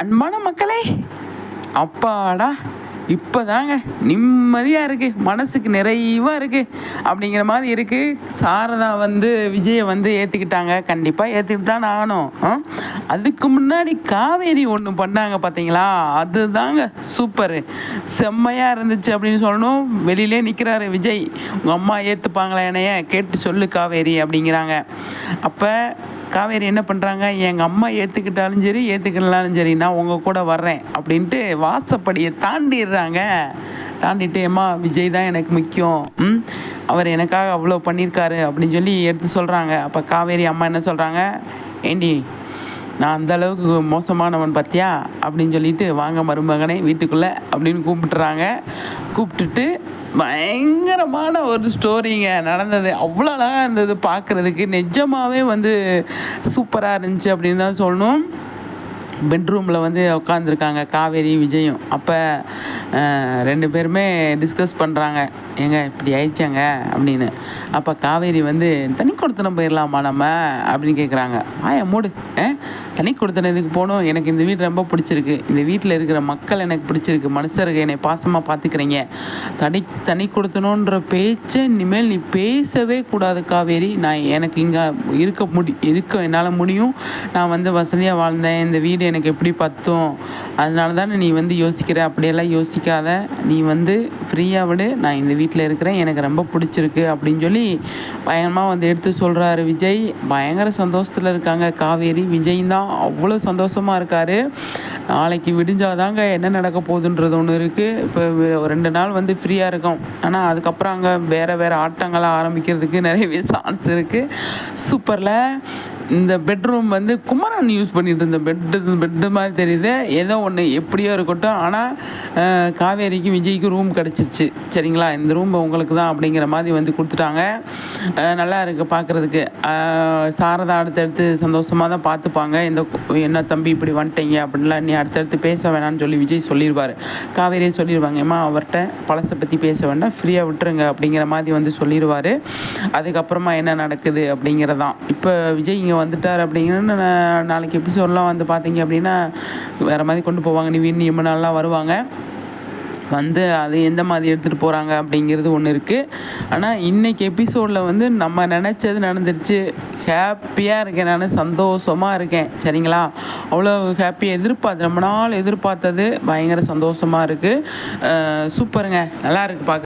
அன்பான மக்களே அப்பாடா இப்போதாங்க நிம்மதியாக இருக்குது மனசுக்கு நிறைவாக இருக்குது அப்படிங்கிற மாதிரி இருக்குது சாரதா வந்து விஜயை வந்து ஏற்றுக்கிட்டாங்க கண்டிப்பாக ஏற்றுக்கிட்டு தான் ஆகணும். அதுக்கு முன்னாடி காவேரி ஒன்று பண்ணாங்க பார்த்தீங்களா அதுதாங்க சூப்பரு. செம்மையாக இருந்துச்சு அப்படின்னு சொல்லணும். வெளியிலே நிற்கிறாரு விஜய். உங்கள் அம்மா ஏற்றுப்பாங்களா என்னைய? கேட்டு சொல்லு காவேரி அப்படிங்கிறாங்க. அப்போ காவேரி என்ன பண்ணுறாங்க எங்கள் அம்மா ஏற்றுக்கிட்டாலும் சரி ஏற்றுக்கலாலும் சரி நான் உங்கள் கூட வர்றேன் அப்படின்ட்டு வாசப்படியை தாண்டிடுறாங்க. தாண்டிட்டு அம்மா விஜய் தான் எனக்கு முக்கியம். ம்? அவர் எனக்காக அவ்வளோ பண்ணியிருக்காரு அப்படின்னு சொல்லி எடுத்து சொல்கிறாங்க அப்போ காவேரி அம்மா என்ன சொல்கிறாங்க ஏண்டி நான் அந்த அளவுக்கு மோசமானவன் பார்த்தியா அப்படின்னு சொல்லிட்டு வாங்க மருமகனே வீட்டுக்குள்ளே அப்படின்னு கூப்பிட்டுறாங்க. கூப்பிட்டுட்டு பயங்கரமான ஒரு ஸ்டோரிங்க நடந்தது. அவ்வளோ அழகாக இருந்தது பார்க்குறதுக்கு நிஜமாகவே வந்து சூப்பராக இருந்துச்சு அப்படின்னு தான் சொல்லணும். பெட்ரூமில் வந்து உட்காந்துருக்காங்க காவேரி விஜயும். அப்போ ரெண்டு பேருமே டிஸ்கஸ் பண்ணுறாங்க ஏங்க இப்படி ஆயிடுச்சாங்க? அப்படின்னு. அப்போ காவேரி வந்து தனி கொடுத்தனம் போயிடலாமா நம்ம? அப்படின்னு கேட்குறாங்க ஆய மூடு. ஆ தனி கொடுத்தனதுக்கு போகணும். எனக்கு இந்த வீடு ரொம்ப பிடிச்சிருக்கு. இந்த வீட்டில் இருக்கிற மக்கள் எனக்கு பிடிச்சிருக்கு. மனுஷருக்கு என்னை பாசமாக பார்த்துக்கிறீங்க தனி தனி கொடுத்தணுன்ற பேச்சை இனிமேல் நீ பேசவே கூடாது காவேரி. நான் எனக்கு இங்கே இருக்க முடி இருக்க என்னால் முடியும். நான் வந்து வசதியாக வாழ்ந்தேன். இந்த வீடு எனக்கு எப்படி பத்தும்? அதனால தானே நீ வந்து யோசிக்கிற? அப்படியெல்லாம் யோசிக்காத. நீ வந்து ஃப்ரீயாக விடு. நான் இந்த வீட்டில் இருக்கிறேன். எனக்கு ரொம்ப பிடிச்சிருக்கு அப்படின்னு சொல்லி பயங்கரமாக வந்து எடுத்து சொல்கிறாரு விஜய். பயங்கர சந்தோஷத்தில் இருக்காங்க. காவேரி விஜய் தான் அவ்வளோ சந்தோஷமாக இருக்கார். நாளைக்கு விடிஞ்சாதாங்க என்ன நடக்க போகுதுன்றது ஒன்று இருக்குது இப்போ ரெண்டு நாள் வந்து ஃப்ரீயாக இருக்கும். ஆனால் அதுக்கப்புறம் அங்கே வேறு வேறு ஆட்டங்களாக ஆரம்பிக்கிறதுக்கு நிறையவே சான்ஸ் இருக்குது சூப்பரில் இந்த பெட்ரூம் வந்து குமரன் யூஸ் பண்ணிட்டு இருந்த பெட்டு பெட்டு மாதிரி தெரியுது. ஏதோ ஒன்று எப்படியோ இருக்கட்டும். ஆனால் காவேரிக்கு விஜய்க்கு ரூம் கிடச்சிருச்சு சரிங்களா? இந்த ரூம் உங்களுக்கு தான் அப்படிங்கிற மாதிரி வந்து கொடுத்துட்டாங்க. நல்லா இருக்குது பார்க்குறதுக்கு சாரதா அடுத்தடுத்து சந்தோஷமாக தான் பார்த்துப்பாங்க. இந்த என்ன தம்பி இப்படி வந்துட்டீங்க அப்படின்லாம் நீ அடுத்தடுத்து பேச வேணாம்னு சொல்லி விஜய் சொல்லிடுவார். காவேரியை சொல்லிடுவாங்க. ஏம்மா அவர்கிட்ட பழசை பற்றி பேச வேண்டாம். ஃப்ரீயாக விட்டுருங்க அப்படிங்கிற மாதிரி வந்து சொல்லிடுவார். அதுக்கப்புறமா என்ன நடக்குது அப்படிங்கிறதான். இப்போ விஜய் இங்கே வந்துட்டார் அப்படிங்கன்னு நாளைக்கு எபிசோடெலாம் வந்து பார்த்தீங்க அப்படின்னா வேறு மாதிரி கொண்டு போவாங்க. நிவின் நியமனாலாம் வருவாங்க. வந்து அது எந்த மாதிரி எடுத்துகிட்டு போகிறாங்க அப்படிங்கிறது ஒன்று இருக்குது ஆனால் இன்றைக்கி எபிசோடில் வந்து நம்ம நினச்சது நடந்துருச்சு. ஹாப்பியாக இருக்கேன் நான் சந்தோஷமாக இருக்கேன். சரிங்களா? அவ்வளோ ஹாப்பி எதிர்பார்த்து ரொம்ப நாள் எதிர்பார்த்தது. பயங்கர சந்தோஷமாக இருக்குது சூப்பருங்க. நல்லா இருக்குது பார்க்க